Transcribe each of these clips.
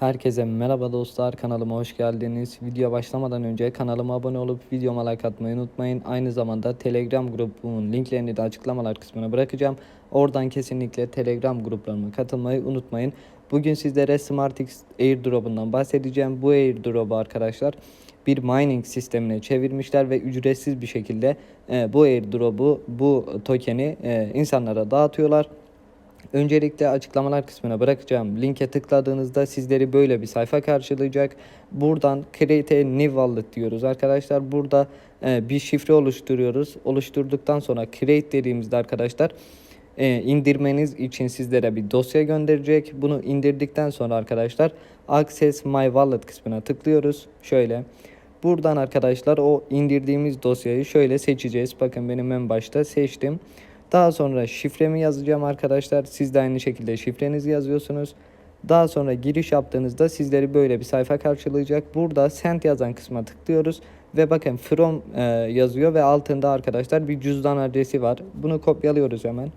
Herkese merhaba dostlar kanalıma hoş geldiniz. Video başlamadan önce kanalıma abone olup videoma like atmayı unutmayın. Aynı zamanda Telegram grubumun linklerini de açıklamalar kısmına bırakacağım. Oradan kesinlikle Telegram gruplarıma katılmayı unutmayın. Bugün sizlere SmartX Airdrop'undan bahsedeceğim. Bu Airdrop'u arkadaşlar bir mining sistemine çevirmişler ve ücretsiz bir şekilde e, bu airdrop'u bu tokeni e, insanlara dağıtıyorlar. Öncelikle açıklamalar kısmına bırakacağım linke tıkladığınızda sizleri böyle bir sayfa karşılayacak. Buradan create a new wallet diyoruz arkadaşlar. Burada e, bir şifre oluşturuyoruz. Oluşturduktan sonra create dediğimizde arkadaşlar e, indirmeniz için sizlere bir dosya gönderecek. Bunu indirdikten sonra arkadaşlar access my wallet kısmına tıklıyoruz. Şöyle buradan arkadaşlar o indirdiğimiz dosyayı şöyle seçeceğiz. Bakın benim en başta seçtim. Daha sonra şifremi yazacağım arkadaşlar. Siz de aynı şekilde şifrenizi yazıyorsunuz. Daha sonra giriş yaptığınızda sizleri böyle bir sayfa karşılayacak. Burada send yazan kısma tıklıyoruz. Ve bakın from e, yazıyor ve altında arkadaşlar bir cüzdan adresi var. Bunu kopyalıyoruz hemen.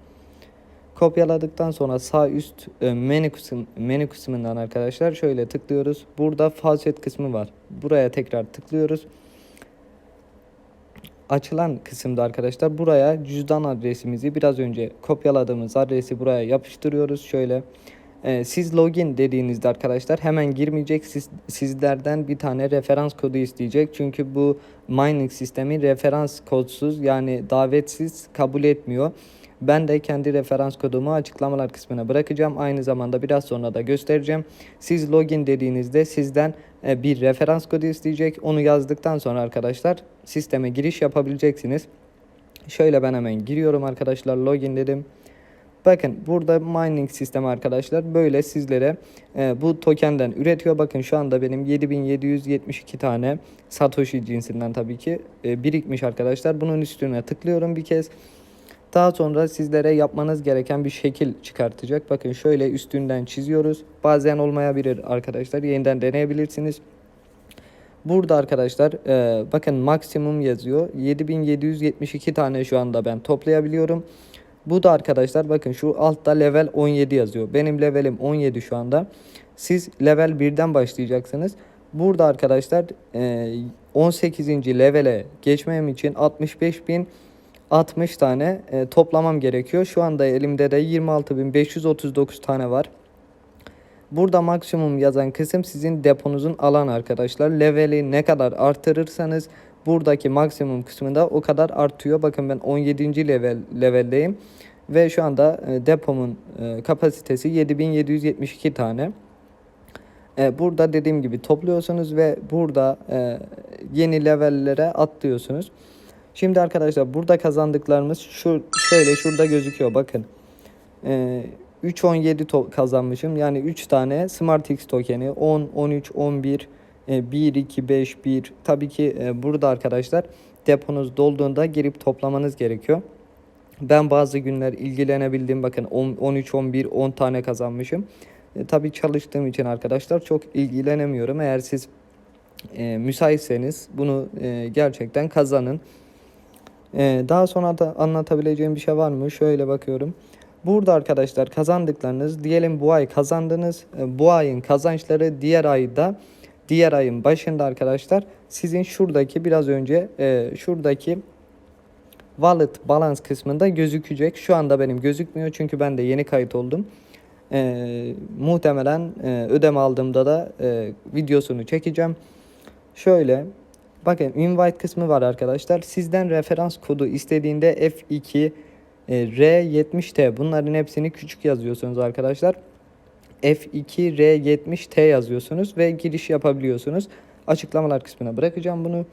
Kopyaladıktan sonra sağ üst e, menü, kısım, menü kısmından arkadaşlar şöyle tıklıyoruz. Burada faucet kısmı var. Buraya tekrar tıklıyoruz açılan kısımda arkadaşlar buraya cüzdan adresimizi biraz önce kopyaladığımız adresi buraya yapıştırıyoruz. Şöyle e, siz login dediğinizde arkadaşlar hemen girmeyecek siz, sizlerden bir tane referans kodu isteyecek. Çünkü bu mining sistemi referans kodsuz yani davetsiz kabul etmiyor. Ben de kendi referans kodumu açıklamalar kısmına bırakacağım. Aynı zamanda biraz sonra da göstereceğim. Siz login dediğinizde sizden e, bir referans kodu isteyecek. Onu yazdıktan sonra arkadaşlar sisteme giriş yapabileceksiniz. Şöyle ben hemen giriyorum arkadaşlar. Login dedim. Bakın burada mining sistemi arkadaşlar böyle sizlere e, bu tokenden üretiyor. Bakın şu anda benim 7772 tane Satoshi cinsinden tabii ki e, birikmiş arkadaşlar. Bunun üstüne tıklıyorum bir kez. Daha sonra sizlere yapmanız gereken bir şekil çıkartacak. Bakın şöyle üstünden çiziyoruz. Bazen olmayabilir arkadaşlar. Yeniden deneyebilirsiniz. Burada arkadaşlar e, bakın maksimum yazıyor. 7772 tane şu anda ben toplayabiliyorum. Bu da arkadaşlar bakın şu altta level 17 yazıyor. Benim levelim 17 şu anda. Siz level 1'den başlayacaksınız. Burada arkadaşlar e, 18. levele geçmem için 65.000 60 tane e, toplamam gerekiyor. Şu anda elimde de 26.539 tane var. Burada maksimum yazan kısım sizin deponuzun alan arkadaşlar. Leveli ne kadar artırırsanız buradaki maksimum kısmında o kadar artıyor. Bakın ben 17. level leveldeyim ve şu anda e, depomun e, kapasitesi 7772 tane. E, burada dediğim gibi topluyorsunuz ve burada yeni levellere atlıyorsunuz. Şimdi arkadaşlar burada kazandıklarımız şu şöyle şurada gözüküyor bakın. Ee, 3.17 kazanmışım. Yani 3 tane SmartX tokeni 10, 13, 11, 1, 2, 5, 1. Tabii ki e, burada arkadaşlar deponuz dolduğunda girip toplamanız gerekiyor. Ben bazı günler ilgilenebildim. Bakın 10, 13, 11, 10 tane kazanmışım. E, tabii çalıştığım için arkadaşlar çok ilgilenemiyorum. Eğer siz e, müsaitseniz bunu e, gerçekten kazanın. Ee, daha sonra da anlatabileceğim bir şey var mı? Şöyle bakıyorum. Burada arkadaşlar kazandıklarınız diyelim bu ay kazandınız. Ee, bu ayın kazançları diğer ayda diğer ayın başında arkadaşlar sizin şuradaki biraz önce e, şuradaki wallet balance kısmında gözükecek. Şu anda benim gözükmüyor çünkü ben de yeni kayıt oldum. E, muhtemelen e, ödeme aldığımda da e, videosunu çekeceğim. Şöyle Bakın invite kısmı var arkadaşlar. Sizden referans kodu istediğinde F2 e, R70T bunların hepsini küçük yazıyorsunuz arkadaşlar. F2 R70T yazıyorsunuz ve giriş yapabiliyorsunuz. Açıklamalar kısmına bırakacağım bunu.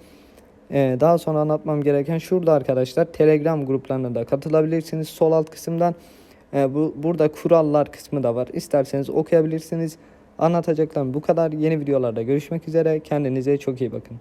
Ee, daha sonra anlatmam gereken şurada arkadaşlar Telegram gruplarına da katılabilirsiniz. Sol alt kısımdan e, bu burada kurallar kısmı da var. İsterseniz okuyabilirsiniz. Anlatacaklarım bu kadar. Yeni videolarda görüşmek üzere. Kendinize çok iyi bakın.